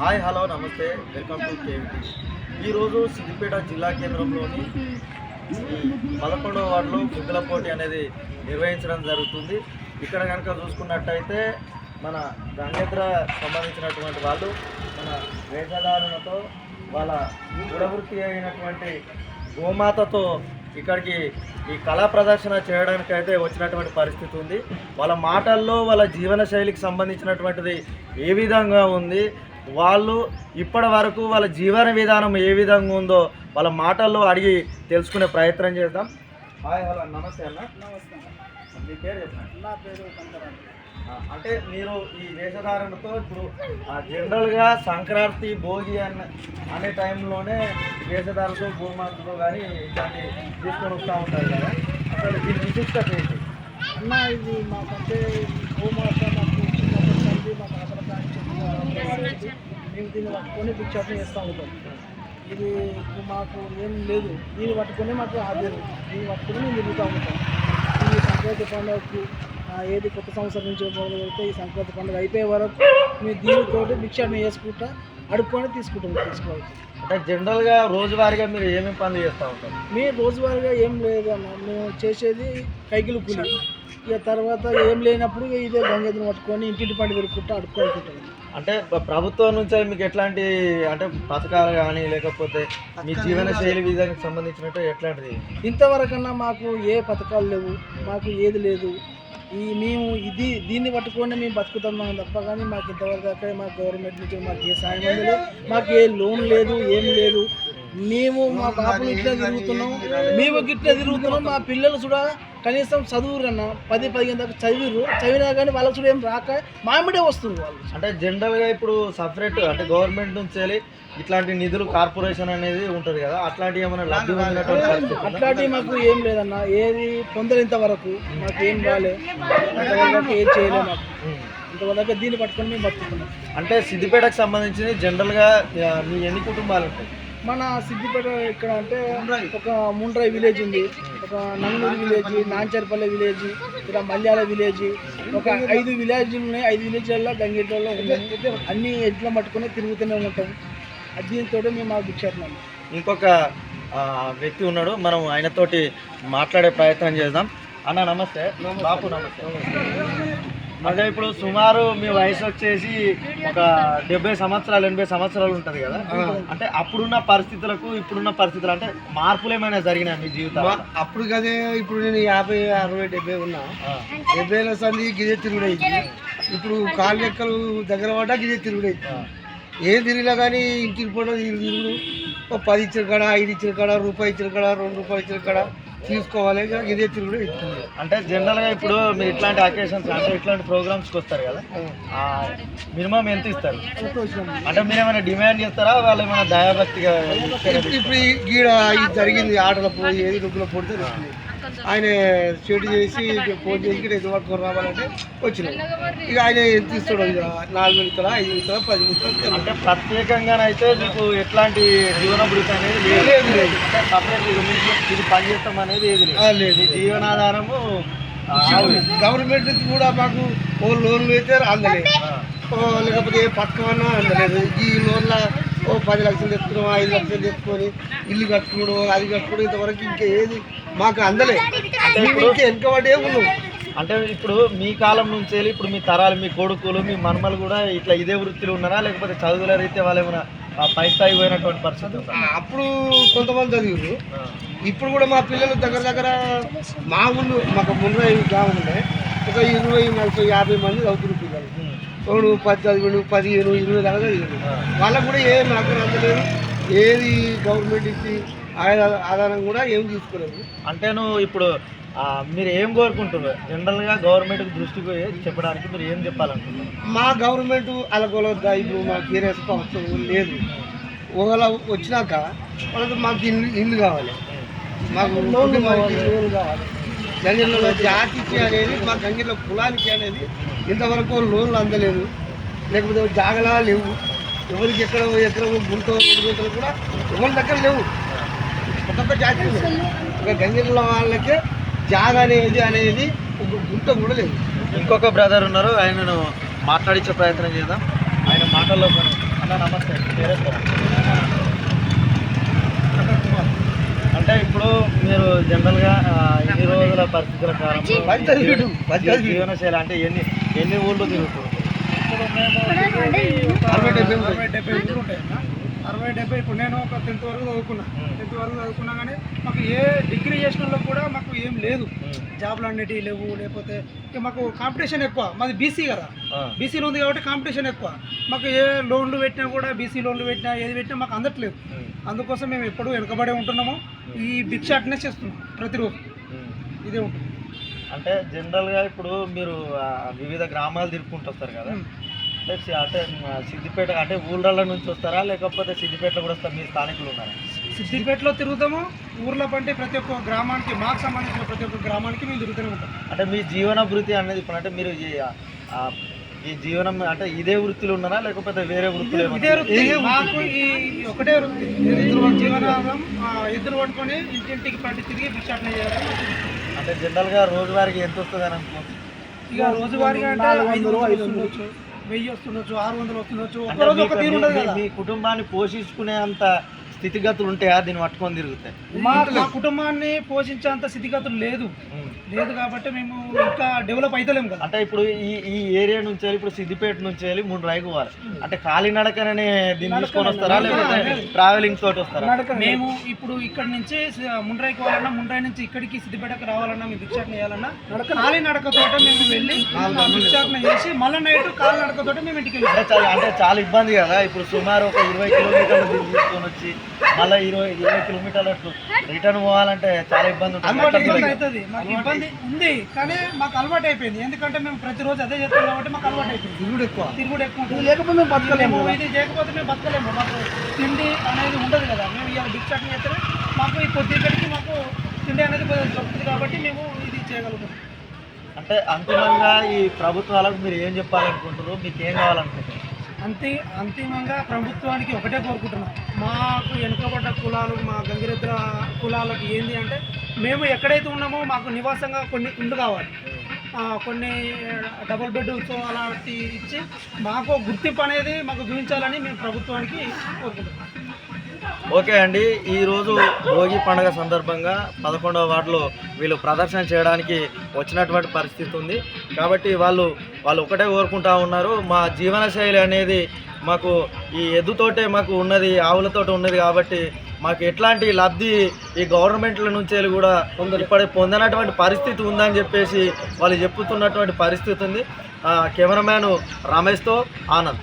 Hi hello నమస్తే. Welcome to KV ఈరోజు సిద్దిపేట జిల్లా కేంద్రంలోని పదకొండవ వార్డులో ముగ్గుల పోటీ అనేది నిర్వహించడం జరుగుతుంది. ఇక్కడ కనుక చూసుకున్నట్టయితే మన గంగేద్ర సంబంధించినటువంటి వాళ్ళు మన వేషధారణతో వాళ్ళ గుడవృత్తి అయినటువంటి గోమాతతో ఇక్కడికి ఈ కళా ప్రదర్శన చేయడానికి అయితే వచ్చినటువంటి పరిస్థితి ఉంది. వాళ్ళ మాటల్లో వాళ్ళ జీవన శైలికి సంబంధించినటువంటిది ఏ విధంగా ఉంది? వాళ్ళు ఇప్పటి వరకు వాళ్ళ జీవన విధానం ఏ విధంగా ఉందో వాళ్ళ మాటల్లో అడిగి తెలుసుకునే ప్రయత్నం చేద్దాం. హాయ్ హలో నమస్తే అన్న. నమస్తే మీ పేరు చెప్పండి. నా పేరు అంటే మీరు ఈ వేషధారణతో ఇప్పుడు జనరల్గా సంక్రాంతి భోగి అన్న అనే టైంలోనే వేషధారణతో భూమాతతో కానీ ఇట్లాంటి తీసుకొని వస్తూ ఉంటారు కదా. అసలు దీని విశిష్టత ఏంటి? అన్న ఇది మాకంటే గోమాత మాకు చిన్నప్పటి నుండి మా తాతల కాడి నుంచి మేము దీన్ని పట్టుకొని పిక్చర్ని చేస్తూ ఉంటాం. ఇది మాకు ఏం లేదు. దీన్ని పట్టుకొని మాకు ఆధారం దీన్ని పట్టుకొని మేము తిరుగుతూ ఉంటాం. ఈ సంక్రాంతి పండుగకు ఏది కొత్త సంవత్సరం నుంచి మొదలు పెడితే ఈ సంక్రాంతి పండుగ అయిపోయే వరకు మేము దీనితోటి భిక్షాన్ని వేసుకుంటా అడుక్కొని తీసుకుంటాం తీసుకోవాలి అంటే జనరల్గా రోజువారీగా మీరు ఏమేమి పనులు చేస్తూ ఉంటారు? మేము రోజువారీగా ఏం లేదు అన్న. మేము చేసేది కైకిలు కూలి. ఇక తర్వాత ఏం లేనప్పుడు ఇదే గంగెద్దును పట్టుకొని ఇంటింటి పండు పెరుక్కుంటూ అడుక్కుంటాం అంటే ప్ర- ప్రభుత్వం నుంచి మీకు ఎట్లాంటి అంటే పథకాలు కానీ లేకపోతే మీ జీవన శైలి విధానికి సంబంధించినట్టు ఎట్లాంటిది? ఇంతవరకన్నా మాకు ఏ పథకాలు లేవు మాకు ఏది లేదు. ఈ మేము ఇది దీన్ని పట్టుకొని మేము బతుకుతున్నాం తప్ప కానీ మాకు ఇంతవరకు దాకా మాకు గవర్నమెంట్ నుంచి మాకు ఏ సాయం అందలేదు మాకు ఏ లోన్ లేదు ఏం లేదు. మేము మా బాబులు ఇట్లా తిరుగుతున్నాం. మేము గిట్లా తిరుగుతున్నాం. మా పిల్లలు కూడా కనీసం చదువురన్న పది పదిహేను దాకా చదివిరు చదివినా కానీ వాళ్ళకి కూడా ఏం రాక మామిడే వస్తుంది వాళ్ళు. అంటే జనరల్గా ఇప్పుడు సపరేట్ అంటే గవర్నమెంట్ నుంచి వెళ్ళి ఇట్లాంటి నిధులు కార్పొరేషన్ అనేది ఉంటుంది కదా అట్లాంటివి ఏమైనా? అట్లాంటివి మాకు ఏం లేదన్న ఏది పొందలేంత వరకు మాకు ఏం రాలే. అంతవరకు ఏం చేయలే మాకు. ఇంతవరకు దీన్ని పట్టుకొని మేము బతుకుతున్నాం. అంటే సిద్దిపేటకు సంబంధించి జనరల్గా మీ ఎన్ని కుటుంబాలు ఉంటాయి? మన సిద్దిపేట ఇక్కడ అంటే ఒక ముండ్రాయి విలేజ్ ఉంది. ఒక నంగనూరు విలేజ్ నాంచర్పల్లి విలేజ్ ఇక్కడ మల్యాల విలేజ్ ఒక ఐదు విలేజ్లు ఉన్నాయి. ఐదు విలేజ్లలో గంగేట్లలో ఉన్నాయి అన్ని ఎడ్ల పట్టుకొని తిరుగుతూనే ఉంటాం. అది దీంతో మేము మాకు భిక్షాటం ఇంకొక ఆ, వ్యక్తి ఉన్నాడు. మనం ఆయనతోటి మాట్లాడే ప్రయత్నం చేద్దాం. అన్న నమస్తే. బాపు నమస్తే. అదే ఇప్పుడు సుమారు మీ వయసు వచ్చేసి ఒక డెబ్బై సంవత్సరాలు ఎనభై సంవత్సరాలు ఉంటుంది కదా? అంటే అప్పుడున్న పరిస్థితులకు ఇప్పుడున్న పరిస్థితులు అంటే మార్పులు ఏమైనా జరిగినాయి మీ జీవితంలో? అప్పుడు కదే ఇప్పుడు నేను యాభై అరవై డెబ్బై ఉన్నా. ఆ, డెబ్బైల సంది గిదే తిరుగుడైంది. ఇప్పుడు కాలు లెక్కలు దగ్గర పడ్డా గిదే తిరుగుడైంది. ఏం తిరిగినా కానీ ఇంటికి పోవడం తిరుగు తిరుగుడు ఓ పది ఇచ్చిన కాడ ఐదు ఇచ్చిన కాడ రూపాయి ఇచ్చిన కాడ రెండు రూపాయలు ఇచ్చిన కాడ. తీసుకోవాలి ఇదే తిరుగుడు ఇస్తుంది అంటే జనరల్గా ఇప్పుడు మీరు ఇట్లాంటి అకేషన్స్ అంటే ఇట్లాంటి ప్రోగ్రామ్స్కి వస్తారు కదా? మినిమం ఎంత ఇస్తారు? అంటే మీరు ఏమైనా డిమాండ్ చేస్తారా? వాళ్ళు ఏమైనా దయాభక్తిగా? ఇప్పుడు గీడ ఇది జరిగింది ఆటల పోయి ఏది రుబ్బుల. పొడితే ఆయన షూట్ చేసి ఫోన్ చేసి ఇక్కడ ఎదురు పట్టుకొని రావాలంటే వచ్చినాం. ఇక ఆయన ఎంత ఇస్తాడు ఇక నాలుగు ఇస్తాడా ఐదు ఇస్తాడా పది ఇస్తాడా అంటే ప్రత్యేకంగానైతే మీకు ఎట్లాంటి జీవనభృతి అనేది లేదు. లేదు ఇది మీకు ఇది పని చేస్తాం అనేది ఏది లేదు. జీవనాధారము. గవర్నమెంట్ నుంచి కూడా మాకు ఓ లోన్లు అయితే అందలేదు. లేకపోతే ఏ పథకమన్నా అందలేదు. ఈ లోన్ల ఓ పది లక్షలు తెచ్చుకున్నాం ఐదు లక్షలు తెచ్చుకొని ఇల్లు కట్టుకున్నాడు అది కట్టుకుని ఇంతవరకు ఇంకా ఏది మాకు అందలే. ఇంకా వెనుకబడే ఉన్నాం. అంటే ఇప్పుడు మీ కాలం నుంచి వెళ్ళి ఇప్పుడు మీ తరాలు మీ కొడుకులు మీ మన్మలు కూడా ఇట్లా ఇదే వృత్తిలో ఉన్నారా? లేకపోతే చదువుల రీత్యా వాళ్ళు ఏమైనా ఆ, పై స్థాయికి పోయినటువంటి పరిస్థితి అప్పుడు కొంతమంది చదివారు ఇప్పుడు కూడా మా పిల్లలు దగ్గర దగ్గర మా ఊళ్ళు మాకు గ్రామం ఉండే ఒక ఇరవై నలభై యాభై మంది చదువుతున్నారు పిల్లలు. ఒకడు పది చదివాడు పదిహేను ఇరవై దాకా చదివాడు. ఆ. వాళ్ళకు కూడా ఏం నాకు అందలేదు ఏది గవర్నమెంట్ ఇచ్చి ఆధార- ఆధారం కూడా ఏం తీసుకోలేదు. అంటే నువ్వు ఇప్పుడు ఆ, మీరు ఏం కోరుకుంటున్నారు? జనరల్గా గవర్నమెంట్ దృష్టికి పోయి చెప్పడానికి మీరు ఏం చెప్పాలనుకుంటున్నారు? మా గవర్నమెంట్ అలగొలొద్దా? ఇప్పుడు మాకు ఏ రెస్పాన్స్ అవసరం లేదు. ఒకవేళ వచ్చినాక వాళ్ళకి మాకు ఇల్లు ఇల్లు కావాలి. మాకు కావాలి. గంగిలో జాతికి అనేది మా గంగిలో కులానికి అనేది ఇంతవరకు లోన్లు అందలేదు. లేకపోతే జాగలా లేవు. ఎవరికి ఎక్కడ ఎక్కడ గుంట గుంటలు కూడా ఎవరి దగ్గర లేవు. జాతి. ఒక గంగిలో వాళ్ళకే జాగ అనేది అనేది గుంట కూడా లేదు. ఇంకొక బ్రదర్ ఉన్నారు ఆయనను మాట్లాడించే ప్రయత్నం చేద్దాం. ఆయన మాటల్లో అన్న నమస్తే. అంటే ఇప్పుడు మీరు జనరల్గా ఎన్ని రోజుల పరిస్థితుల వీడు. జీవనశైలి అంటే ఎన్ని ఎన్ని ఊళ్ళు తిరుగుతారు ఇప్పుడు? మేము అరవై డెబ్బై ఇప్పుడు నేను ఒక టెన్త్ వరకు చదువుకున్నా. టెన్త్ వరకు చదువుకున్నా కానీ మాకు ఏ డిగ్రీ చేసిన వాళ్ళకి కూడా మాకు ఏం లేదు. జాబ్లు అన్నిటివి లేవు లేకపోతే ఇక మాకు కాంపిటీషన్ ఎక్కువ. మాది బీసీ కదా. బీసీలో ఉంది కాబట్టి కాంపిటీషన్ ఎక్కువ. మాకు ఏ లోన్లు పెట్టినా కూడా బీసీ లోన్లు పెట్టినా ఏది పెట్టినా మాకు అందట్లేదు. అందుకోసం మేము ఎప్పుడూ వెనుకబడే ఉంటున్నాము. ఈ భిక్షాటనే చేస్తున్నాం ప్రతిరోజు. ఇదే ఉంటుంది. అంటే జనరల్గా ఇప్పుడు మీరు వివిధ గ్రామాలు తిరుక్కుంటూ వస్తారు కదా. అంటే సిద్దిపేట అంటే ఊళ్ళ నుంచి వస్తారా? లేకపోతే సిద్దిపేటలో కూడా వస్తారు? మీ స్థానికులు ఉన్నారా? సిద్దిపేటలో తిరుగుతాము. ఊర్లో పంటే ప్రతి ఒక్క గ్రామానికి మాకు సంబంధించిన ప్రతి ఒక్క గ్రామానికి మేము తిరుగుతూనే ఉంటాం. అంటే మీ జీవనభృతి అనేది ఇప్పుడు అంటే మీరు ఈ జీవనం అంటే ఇదే వృత్తిలో ఉన్నారా? లేకపోతే వేరే వృత్తిలో? ఇదే వృత్తి. మాకు ఈ ఒకటే వృత్తి. జీవనాధారం. ఆ, ఎద్దులు పట్టుకొని ఇంటింటికి పండి తిరిగి భిక్షాటన వృత్తి. అంటే జనరల్గా రోజువారికి ఎంత వస్తుంది అని అనుకోవచ్చు ఇక రోజువారీగా అంటే ఐదు వందలు వస్తుండొచ్చు వెయ్యి వస్తుండొచ్చు ఆరు వందలు వస్తుండొచ్చు. మీ కుటుంబాన్ని పోషించుకునే అంత స్థితిగతులు ఉంటాయా దీన్ని పట్టుకొని తిరుగుతాయి. మా మా కుటుంబాన్ని పోషించేంత స్థితిగతులు లేదు. లేదు కాబట్టి మేము ఇంకా డెవలప్ అవుతలేము కదా. అంటే ఇప్పుడు ఈ ఈ ఏరియా నుంచి వెళ్ళి ఇప్పుడు సిద్దిపేట నుంచి వెళ్ళి మూడు రైకు పోవాలి. అంటే కాలినడకనే దీన్ని తీసుకొని వస్తారా? లేకపోతే ట్రావెలింగ్ తోటి వస్తారా? మేము ఇప్పుడు ఇక్కడ నుంచి ముండ్రాయికి పోవాలన్నా ముండ్రాయి నుంచి ఇక్కడికి సిద్దిపేటకు రావాలన్నా మేము భిక్షాటన చేయాలన్నా కాలి నడకతోట మేము వెళ్ళి భిక్షాటన చేసి మళ్ళీ నైట్ కాలి నడకతోట మేము ఇంటికి వెళ్ళాం. అంటే చాలా ఇబ్బంది కదా. ఇప్పుడు సుమారు ఒక ఇరవై కిలోమీటర్లు తీసుకొని వచ్చి మళ్ళీ ఇరవై ఇరవై కిలోమీటర్లు రిటర్న్ పోవాలంటే చాలా ఇబ్బంది ఉంటుంది. మాకు ఇబ్బంది ఉంది కానీ మాకు అలవాటు అయిపోయింది. ఎందుకంటే మేము ప్రతిరోజు అదే చేస్తాం కాబట్టి మాకు అలవాటు అయిపోయింది. తిరుగుడు ఎక్కువ. తిరుగుడు ఎక్కువ ఉంటుంది. లేకపోతే మేము బతకలేము ఇది చేయకపోతే మేము బతకలేము. మాకు తిండి అనేది ఉండదు కదా. మేము ఇవాళ భిక్షాటన చేస్తే మాకు ఈ కొద్దిగడికి మాకు తిండి అనేది దొరుకుతుంది కాబట్టి మేము ఇది చేయగలుగుతాం. అంటే అంతిమంగా ఈ ప్రభుత్వాలకు మీరు ఏం చెప్పాలనుకుంటారు మీకు ఏం కావాలనుకుంటారు అంతి అంతిమంగా ప్రభుత్వానికి ఒకటే కోరుకుంటున్నాం. మాకు వెనుకబడ్డ కులాలు మా గంగిరెద్దుల కులాలకు ఏంది అంటే మేము ఎక్కడైతే ఉన్నామో మాకు నివాసంగా కొన్ని ఇండ్లు కావాలి. కొన్ని డబుల్ బెడ్రూమ్స్ అలాంటి ఇచ్చి మాకు గుర్తింపు అనేది మాకు చూపించాలని మేము ప్రభుత్వానికి కోరుకుంటున్నాం. ఓకే అండి ఈరోజు భోగి పండుగ సందర్భంగా పదకొండవ వార్డులో వీళ్ళు ప్రదర్శన చేయడానికి వచ్చినటువంటి పరిస్థితి ఉంది. కాబట్టి వాళ్ళు వాళ్ళు ఒకటే కోరుకుంటా ఉన్నారు మా జీవనశైలి అనేది మాకు ఈ ఎద్దుతోటే మాకు ఉన్నది ఆవులతోటి ఉన్నది కాబట్టి మాకు ఎట్లాంటి లబ్ధి ఈ గవర్నమెంట్ల నుంచి వెళ్ళి కూడా ఇప్పటి పొందినటువంటి పరిస్థితి ఉందని చెప్పేసి వాళ్ళు చెప్పుతున్నటువంటి పరిస్థితి ఉంది. కెమెరామ్యాన్ రమేష్తో ఆనంద్.